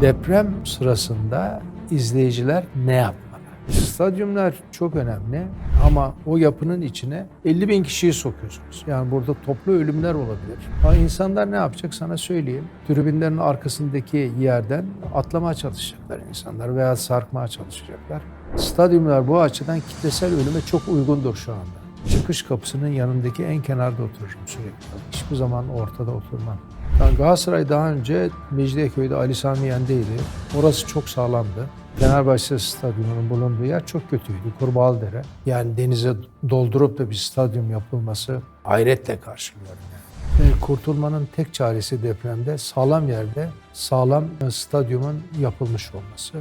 Deprem sırasında izleyiciler ne yapmalı? Stadyumlar çok önemli ama o yapının içine 50 bin kişiyi sokuyorsunuz. Yani burada toplu ölümler olabilir. Ha insanlar ne yapacak sana söyleyeyim. Tribünlerin arkasındaki yerden atlamaya çalışacaklar insanlar veya sarkmaya çalışacaklar. Stadyumlar bu açıdan kitlesel ölüme çok uygundur şu anda. Çıkış kapısının yanındaki en kenarda otururum sürekli. Hiçbir zaman ortada oturmam. Yani Galatasaray daha önce Mecidiyeköy'de Ali Sami Yen'deydi. Orası çok sağlamdı. Fenerbahçe stadyumunun bulunduğu yer çok kötüydü. Kurbağalıdere. Yani denize doldurup da bir stadyum yapılması hayretle karşılıyorum yani. Ve kurtulmanın tek çaresi depremde sağlam yerde sağlam stadyumun yapılmış olması.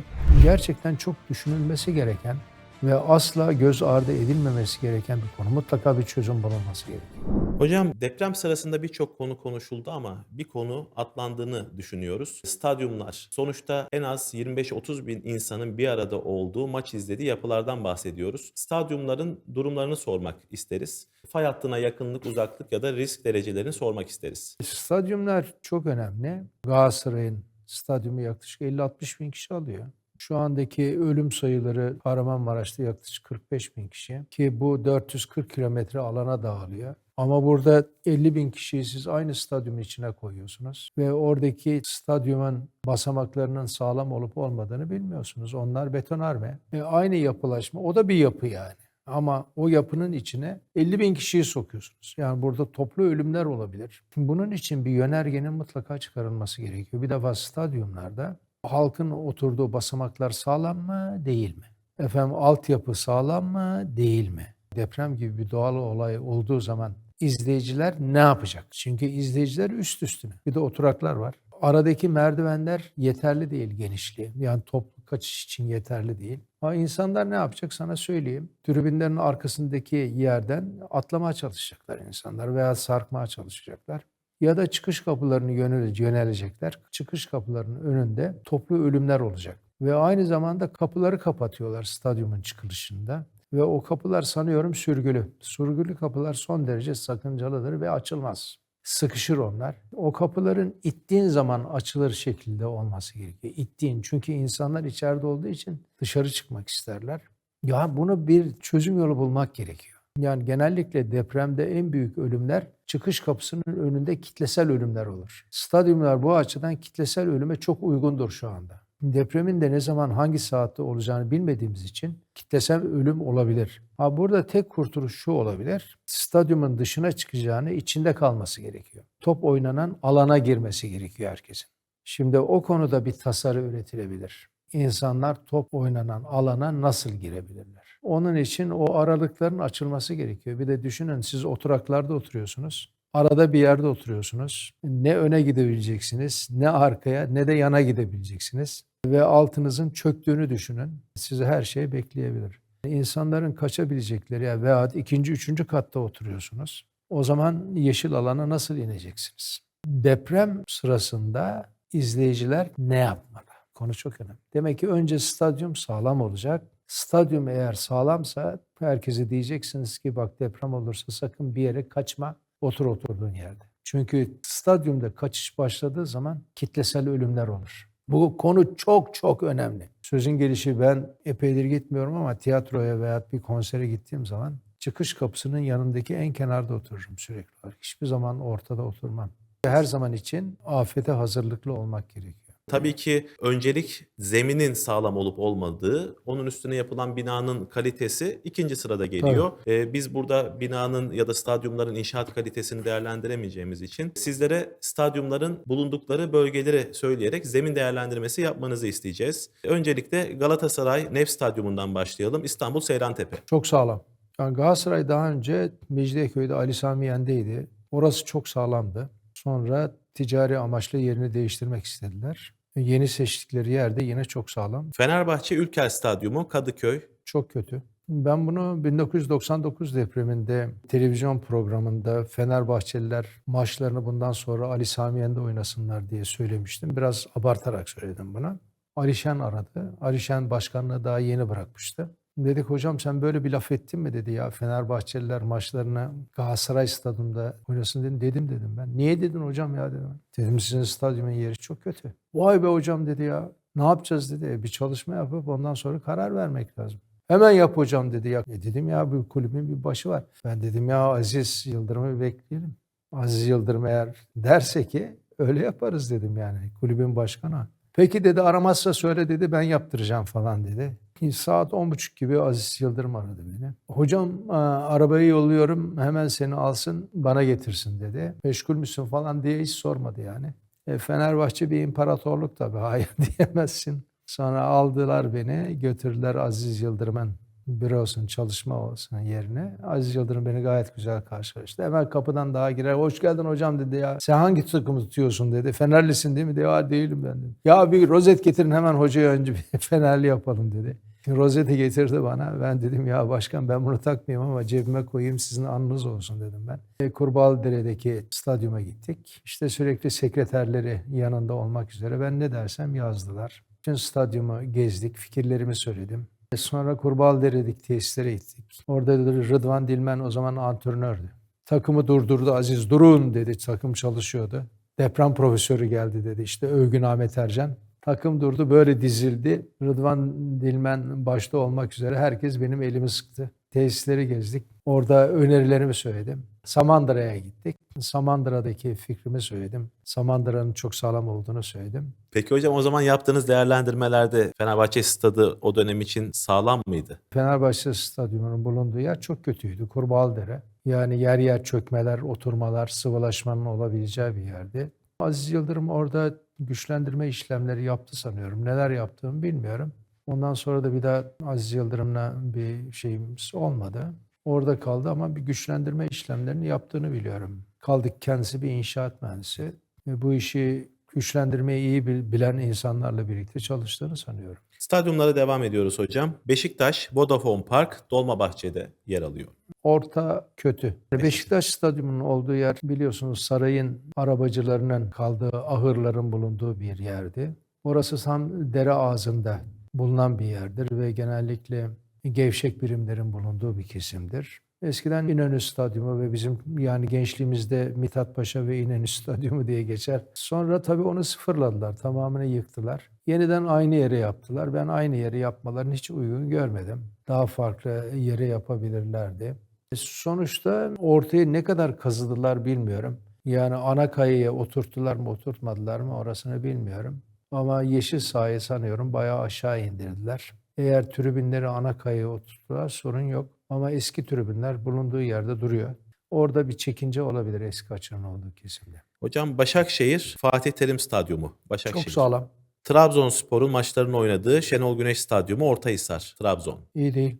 Gerçekten çok düşünülmesi gereken ve asla göz ardı edilmemesi gereken bir konu. Mutlaka bir çözüm bulunması gerekiyor. Hocam deprem sırasında birçok konu konuşuldu ama bir konu atlandığını düşünüyoruz. Stadyumlar. Sonuçta en az 25-30 bin insanın bir arada olduğu maç izlediği yapılardan bahsediyoruz. Stadyumların durumlarını sormak isteriz. Fay hattına yakınlık, uzaklık ya da risk derecelerini sormak isteriz. Stadyumlar çok önemli. Galatasaray'ın stadyumu yaklaşık 50-60 bin kişi alıyor. Şu andaki ölüm sayıları Kahramanmaraş'ta yaklaşık 45 bin kişi ki bu 440 kilometre alana dağılıyor. Ama burada 50 bin kişiyi siz aynı stadyumun içine koyuyorsunuz ve oradaki stadyumun basamaklarının sağlam olup olmadığını bilmiyorsunuz. Onlar betonarme. E aynı yapılaşma o da bir yapı yani. Ama o yapının içine 50 bin kişiyi sokuyorsunuz. Yani burada toplu ölümler olabilir. Bunun için bir yönergenin mutlaka çıkarılması gerekiyor. Bir defa stadyumlarda halkın oturduğu basamaklar sağlam mı, değil mi? Efendim altyapı sağlam mı, değil mi? Deprem gibi bir doğal olay olduğu zaman izleyiciler ne yapacak? Çünkü izleyiciler üst üstüne. Bir de oturaklar var. Aradaki merdivenler yeterli değil genişliği. Yani toplu kaçış için yeterli değil. Ama insanlar ne yapacak sana söyleyeyim. Tribünlerin arkasındaki yerden atlamaya çalışacaklar insanlar veya sarkmaya çalışacaklar ya da çıkış kapılarını yönele- yönelecekler. Çıkış kapılarının önünde toplu ölümler olacak. Ve aynı zamanda kapıları kapatıyorlar stadyumun çıkışında. Ve o kapılar sanıyorum sürgülü. Sürgülü kapılar son derece sakıncalıdır ve açılmaz. Sıkışır onlar. O kapıların ittiğin zaman açılır şekilde olması gerekiyor. İttiğin çünkü insanlar içeride olduğu için dışarı çıkmak isterler. Ya bunu bir çözüm yolu bulmak gerekiyor. Yani genellikle depremde en büyük ölümler çıkış kapısının önünde kitlesel ölümler olur. Stadyumlar bu açıdan kitlesel ölüme çok uygundur şu anda. Depremin de ne zaman hangi saatte olacağını bilmediğimiz için kitlesel ölüm olabilir. Ha burada tek kurtuluş şu olabilir. Stadyumun dışına çıkacağını içinde kalması gerekiyor. Top oynanan alana girmesi gerekiyor herkesin. Şimdi o konuda bir tasarı üretilebilir. İnsanlar top oynanan alana nasıl girebilirler? Onun için o aralıkların açılması gerekiyor. Bir de düşünün siz oturaklarda oturuyorsunuz. Arada bir yerde oturuyorsunuz. Ne öne gidebileceksiniz, ne arkaya, ne de yana gidebileceksiniz. Ve altınızın çöktüğünü düşünün. Sizi her şey bekleyebilir. İnsanların kaçabilecekleri ya veya ikinci, üçüncü katta oturuyorsunuz. O zaman yeşil alana nasıl ineceksiniz? Deprem sırasında izleyiciler ne yapmalı? Konu çok önemli. Demek ki önce stadyum sağlam olacak. Stadyum eğer sağlamsa herkese diyeceksiniz ki bak deprem olursa sakın bir yere kaçma, otur oturduğun yerde. Çünkü stadyumda kaçış başladığı zaman kitlesel ölümler olur. Bu konu çok çok önemli. Sözün gelişi ben epeydir gitmiyorum ama tiyatroya veya bir konsere gittiğim zaman çıkış kapısının yanındaki en kenarda otururum sürekli. Hiçbir zaman ortada oturmam. Her zaman için afete hazırlıklı olmak gerekiyor. Tabii ki öncelik zeminin sağlam olup olmadığı, onun üstüne yapılan binanın kalitesi ikinci sırada geliyor. Ee, biz burada binanın ya da stadyumların inşaat kalitesini değerlendiremeyeceğimiz için sizlere stadyumların bulundukları bölgeleri söyleyerek zemin değerlendirmesi yapmanızı isteyeceğiz. Öncelikle Galatasaray Nef Stadyumundan başlayalım. İstanbul Seyrantepe. Çok sağlam. Yani Galatasaray daha önce Mecidiyeköy'de Ali Sami Yen'deydi. Orası çok sağlamdı. Sonra ticari amaçlı yerini değiştirmek istediler. Yeni seçtikleri yerde yine çok sağlam. Fenerbahçe Ülker Stadyumu Kadıköy. Çok kötü. Ben bunu 1999 depreminde televizyon programında Fenerbahçeliler maçlarını bundan sonra Ali Sami Yen'de oynasınlar diye söylemiştim. Biraz abartarak söyledim bunu. Alişen aradı. Alişen başkanlığı daha yeni bırakmıştı. Dedik hocam sen böyle bir laf ettin mi dedi ya Fenerbahçeliler maçlarını Galatasaray stadında oynasın dedim. Dedim dedim ben. Niye dedin hocam ya dedim. Dedim sizin stadyumun yeri çok kötü. Vay be hocam dedi ya. Ne yapacağız dedi. "E, bir çalışma yapıp ondan sonra karar vermek lazım. Hemen yap hocam dedi ya. E dedim ya bu kulübün bir başı var. Ben dedim ya Aziz Yıldırım'ı bekleyelim. Aziz Yıldırım eğer derse ki öyle yaparız dedim yani kulübün başkanı. Peki dedi aramazsa söyle dedi ben yaptıracağım falan dedi. Saat on buçuk gibi Aziz Yıldırım aradı beni. Hocam arabayı yolluyorum hemen seni alsın bana getirsin dedi. Meşgul müsün falan diye hiç sormadı yani. E, Fenerbahçe bir imparatorluk tabii hayır diyemezsin. Sonra aldılar beni götürdüler Aziz Yıldırım'ın bürosun çalışma olsun yerine. Aziz Yıldırım beni gayet güzel karşılaştı. Hemen kapıdan daha girer. Hoş geldin hocam dedi ya. Sen hangi takımı tutuyorsun dedi. Fenerlisin değil mi? dedi. Ya değilim ben dedim. Ya bir rozet getirin hemen hocaya önce bir Fenerli yapalım dedi. Rozeti getirdi bana. Ben dedim ya başkan ben bunu takmayayım ama cebime koyayım sizin anınız olsun dedim ben. E, Kurbağalıdere'deki stadyuma gittik. İşte sürekli sekreterleri yanında olmak üzere ben ne dersem yazdılar. Bütün stadyumu gezdik, fikirlerimi söyledim. E, Sonra Kurbağalıdere'deki tesislere gittik. Orada Rıdvan Dilmen o zaman antrenördü. Takımı durdurdu Aziz durun dedi takım çalışıyordu. Deprem profesörü geldi dedi işte Övgün Ahmet Ercan. Takım durdu böyle dizildi. Rıdvan Dilmen başta olmak üzere herkes benim elimi sıktı. Tesisleri gezdik. Orada önerilerimi söyledim. Samandıra'ya gittik. Samandıra'daki fikrimi söyledim. Samandıra'nın çok sağlam olduğunu söyledim. Peki hocam o zaman yaptığınız değerlendirmelerde Fenerbahçe stadı o dönem için sağlam mıydı? Fenerbahçe Stadyumu'nun bulunduğu yer çok kötüydü. Kurbağalıdere. Yani yer yer çökmeler, oturmalar, sıvılaşmanın olabileceği bir yerdi. Aziz Yıldırım orada güçlendirme işlemleri yaptı sanıyorum. Neler yaptığımı bilmiyorum. Ondan sonra da bir daha Aziz Yıldırım'la bir şeyimiz olmadı. Orada kaldı ama bir güçlendirme işlemlerini yaptığını biliyorum. Kaldık kendisi bir inşaat mühendisi. Ve bu işi güçlendirmeyi iyi bil- bilen insanlarla birlikte çalıştığını sanıyorum. Stadyumlara devam ediyoruz hocam. Beşiktaş, Vodafone Park, Dolmabahçe'de yer alıyor. Orta kötü. Beşiktaş Stadyumu'nun olduğu yer biliyorsunuz sarayın arabacılarının kaldığı ahırların bulunduğu bir yerdi. Orası tam dere ağzında bulunan bir yerdir ve genellikle gevşek birimlerin bulunduğu bir kesimdir. Eskiden İnönü Stadyumu ve bizim yani gençliğimizde Mithat Paşa ve İnönü Stadyumu diye geçer. Sonra tabii onu sıfırladılar, tamamını yıktılar. Yeniden aynı yere yaptılar. Ben aynı yere yapmalarını hiç uygun görmedim. Daha farklı yere yapabilirlerdi. E, Sonuçta ortaya ne kadar kazıdılar bilmiyorum. Yani ana kayaya oturttular mı oturtmadılar mı orasını bilmiyorum. Ama yeşil sahayı sanıyorum bayağı aşağı indirdiler. Eğer tribünleri ana kayaya oturttular sorun yok. Ama eski tribünler bulunduğu yerde duruyor. Orada bir çekince olabilir eski açının olduğu kesimde. Hocam Başakşehir, Fatih Terim Stadyumu. Başakşehir. Çok sağlam. Trabzonspor'un maçlarını oynadığı Şenol Güneş Stadyumu Ortahisar, Trabzon. İyi değil.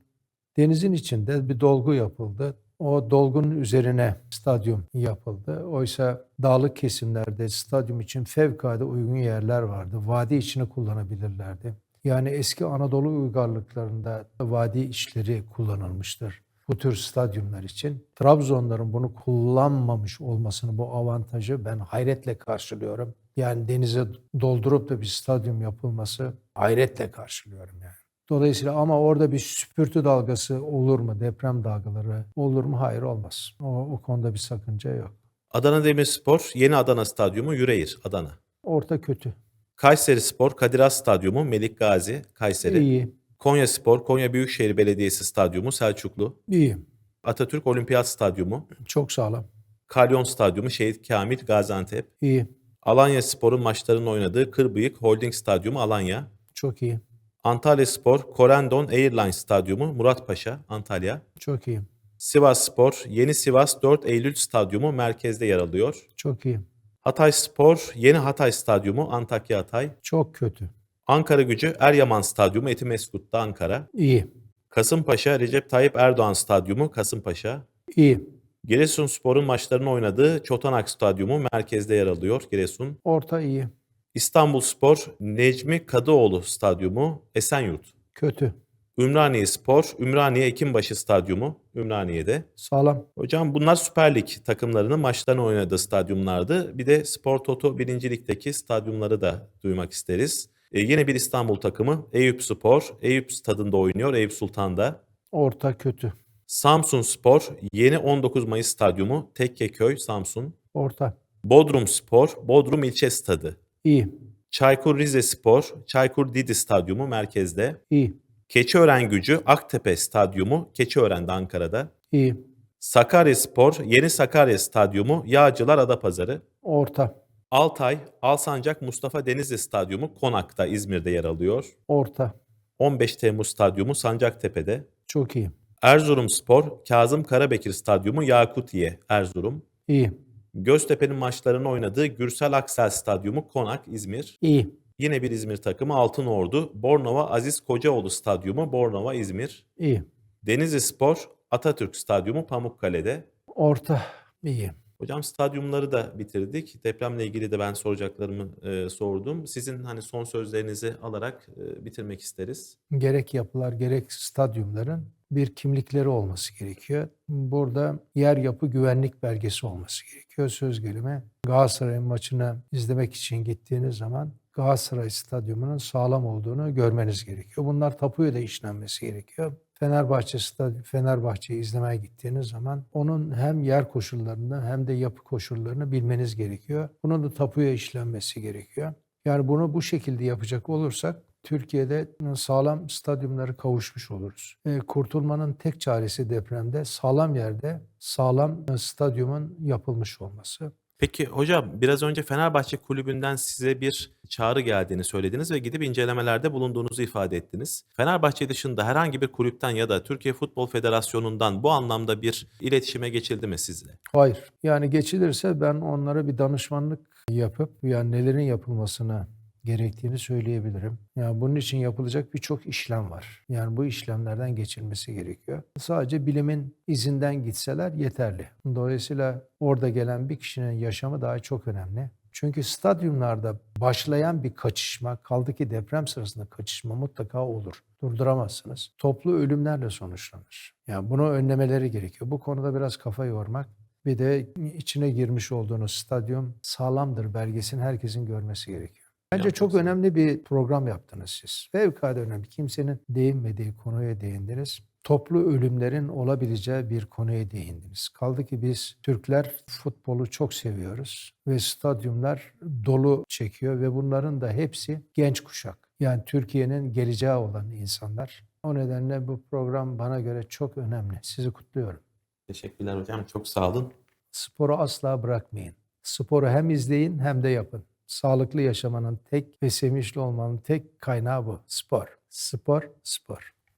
Denizin içinde bir dolgu yapıldı. O dolgunun üzerine stadyum yapıldı. Oysa dağlık kesimlerde stadyum için fevkalade uygun yerler vardı. Vadi içini kullanabilirlerdi. Yani eski Anadolu uygarlıklarında vadi içleri kullanılmıştır bu tür stadyumlar için. Trabzonların bunu kullanmamış olmasını, bu avantajı ben hayretle karşılıyorum. Yani denize doldurup da bir stadyum yapılması hayretle karşılıyorum yani. Dolayısıyla ama orada bir süpürtü dalgası olur mu? Deprem dalgaları olur mu? Hayır olmaz. O, o konuda bir sakınca yok. Adana Demirspor, Yeni Adana Stadyumu, Yüreğir, Adana. Orta kötü. Kayseri Spor, Kadir Has Stadyumu, Melik Gazi, Kayseri. İyi. Konya Spor, Konya Büyükşehir Belediyesi Stadyumu, Selçuklu. İyi. Atatürk Olimpiyat Stadyumu, Çok sağlam. Kalyon Stadyumu, Şehit Kamil, Gaziantep. İyi. Alanya Spor'un maçlarını oynadığı Kırbıyık Holding Stadyumu, Alanya. Çok iyi. Antalya Spor, Corendon Airlines Stadyumu, Muratpaşa, Antalya. Çok iyi. Sivas Spor, Yeni Sivas 4 Eylül Stadyumu merkezde yer alıyor. Çok iyi. Hatay Spor, Yeni Hatay Stadyumu, Antakya Hatay. Çok kötü. Ankara Gücü, Eryaman Stadyumu, Etimeskut'ta Ankara. İyi. Kasımpaşa, Recep Tayyip Erdoğan Stadyumu, Kasımpaşa. İyi. Giresunspor'un maçlarını oynadığı Çotanak Stadyumu merkezde yer alıyor Giresun. Orta iyi. İstanbulspor, Necmi Kadıoğlu Stadyumu, Esenyurt. Kötü. Ümraniye Spor, Ümraniye Ekimbaşı Stadyumu, Ümraniye'de. Sağlam. Hocam bunlar Süper Lig takımlarının maçlarını oynadığı stadyumlardı. Bir de Spor Toto 1. Lig'deki stadyumları da duymak isteriz. E, yine bir İstanbul takımı Eyüp Spor. Eyüp stadında oynuyor. Eyüp Sultan'da. Orta kötü. Samsun Spor. Yeni 19 Mayıs Stadyumu. Tekkeköy, Samsun. Orta. Bodrum Spor. Bodrum İlçe Stadı. İyi. Çaykur Rizespor, Çaykur Didi Stadyumu merkezde. İyi. Keçiören Gücü, Aktepe Stadyumu, Keçiören'de Ankara'da. İyi. Sakaryaspor, Yeni Sakarya Stadyumu, Yağcılar Adapazarı. Orta. Altay, Alsancak Mustafa Denizli Stadyumu, Konak'ta, İzmir'de yer alıyor. Orta. 15 Temmuz Stadyumu, Sancaktepe'de. Çok iyi. Erzurumspor, Kazım Karabekir Stadyumu, Yakutiye, Erzurum. İyi. Göztepe'nin maçlarını oynadığı Gürsel Aksel Stadyumu, Konak, İzmir. İyi. Yine bir İzmir takımı Altınordu, Bornova Aziz Kocaoğlu Stadyumu, Bornova, İzmir. İyi. Denizli Spor, Atatürk Stadyumu, Pamukkale'de. Orta. İyi. Hocam stadyumları da bitirdik. Depremle ilgili de ben soracaklarımı e, sordum. Sizin hani son sözlerinizi alarak e, bitirmek isteriz. Gerek yapılar gerek stadyumların bir kimlikleri olması gerekiyor. Burada yer yapı güvenlik belgesi olması gerekiyor. Söz gelimi Galatasaray'ın maçını izlemek için gittiğiniz zaman Galatasaray stadyumunun sağlam olduğunu görmeniz gerekiyor. Bunlar tapuya da işlenmesi gerekiyor. Fenerbahçe stadyum, Fenerbahçe'yi izlemeye gittiğiniz zaman onun hem yer koşullarını hem de yapı koşullarını bilmeniz gerekiyor. Bunun da tapuya işlenmesi gerekiyor. Yani bunu bu şekilde yapacak olursak Türkiye'de sağlam stadyumları kavuşmuş oluruz. E, kurtulmanın tek çaresi depremde sağlam yerde sağlam e, stadyumun yapılmış olması. Peki hocam biraz önce Fenerbahçe Kulübü'nden size bir çağrı geldiğini söylediniz ve gidip incelemelerde bulunduğunuzu ifade ettiniz. Fenerbahçe dışında herhangi bir kulüpten ya da Türkiye Futbol Federasyonu'ndan bu anlamda bir iletişime geçildi mi sizle? Hayır. Yani geçilirse ben onlara bir danışmanlık yapıp yani nelerin yapılmasına gerektiğini söyleyebilirim. Yani bunun için yapılacak birçok işlem var. Yani bu işlemlerden geçilmesi gerekiyor. Sadece bilimin izinden gitseler yeterli. Dolayısıyla orada gelen bir kişinin yaşamı daha çok önemli. Çünkü stadyumlarda başlayan bir kaçışma, kaldı ki deprem sırasında kaçışma mutlaka olur. Durduramazsınız. Toplu ölümlerle sonuçlanır. Yani bunu önlemeleri gerekiyor. Bu konuda biraz kafa yormak bir de içine girmiş olduğunuz stadyum sağlamdır belgesini herkesin görmesi gerekiyor. Bence çok önemli bir program yaptınız siz. Fevkalade önemli. Kimsenin değinmediği konuya değindiniz. Toplu ölümlerin olabileceği bir konuya değindiniz. Kaldı ki biz Türkler futbolu çok seviyoruz ve stadyumlar dolu çekiyor ve bunların da hepsi genç kuşak. Yani Türkiye'nin geleceği olan insanlar. O nedenle bu program bana göre çok önemli. Sizi kutluyorum. Teşekkürler hocam. Çok sağ olun. Sporu asla bırakmayın. Sporu hem izleyin hem de yapın. Sağlıklı yaşamanın tek ve sevinçli olmanın tek kaynağı bu. Spor. Spor, spor.